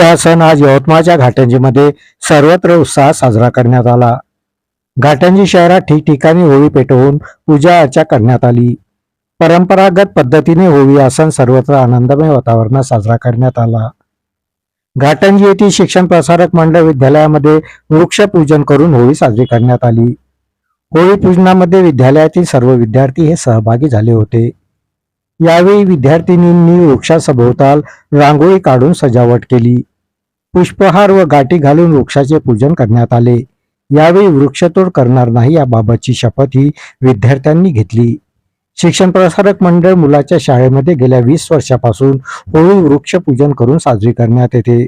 हा सण आज यवतमाळच्या घाटंजीमध्ये सर्वत्र उत्साहात साजरा करण्यात आला. घाटंजी शहरात ठिकठिकाणी होळी पेटवून पूजा अर्चा करण्यात आली. परंपरागत पद्धतीने होळी हा सण सर्वत्र आनंदमय वातावरणात साजरा करण्यात आला. घाटंजी येथील शिक्षण प्रसारक मंडळ विद्यालयामध्ये वृक्षपूजन करून होळी साजरी करण्यात आली. होळी पूजनामध्ये विद्यालयातील सर्व विद्यार्थी हे सहभागी झाले होते. यावेळी विद्यार्थिनींनी वृक्षासभोवताल रांगोळी काढून सजावट केली. पुष्पहार व गाठी घालून वृक्षाचे पूजन करण्यात आले. यावेळी वृक्षतोड करणार नाही याबाबतची शपथ ही विद्यार्थ्यांनी घेतली. शिक्षण प्रसारक मंडळ मुलाच्या शाळेमध्ये गेल्या वीस वर्षापासून होळी वृक्षपूजन करून साजरी करण्यात येते.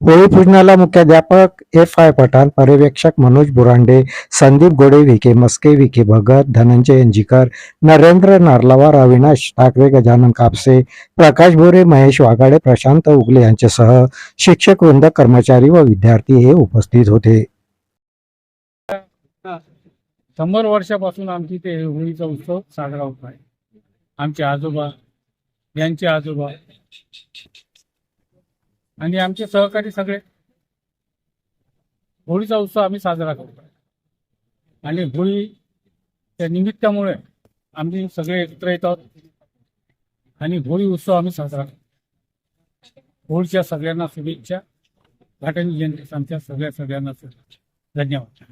होळी पूजनाला मुख्याध्यापक एफ आय पठाण पर्यवेक्षक मनोज बुरांडे संदीप गोडे विखे मस्के विखे भगत धनंजय अंजीकर नरेंद्र नारलावार अविनाश ठाकरे गजानन कापसे प्रकाश भोरे महेश वाघाडे प्रशांत उगले यांच्यासह शिक्षक वृंद कर्मचारी व विद्यार्थी हे उपस्थित होते. शंभर वर्षापासून आमची ते होळीचा उत्सव साजरा होत आहे. आमचे आजोबा यांचे आजोबा आणि आमचे सहकारी सगळे. होळीचा उत्सव आम्ही साजरा करतो. आणि होळी त्या निमित्तामुळे आम्ही सगळे एकत्र येतात आणि होळी उत्सव आम्ही साजरा करतो. होळीच्या सगळ्यांना शुभेच्छा. घाटणी जयंती आमच्या सगळ्या सगळ्यांना शुभेच्छा. धन्यवाद.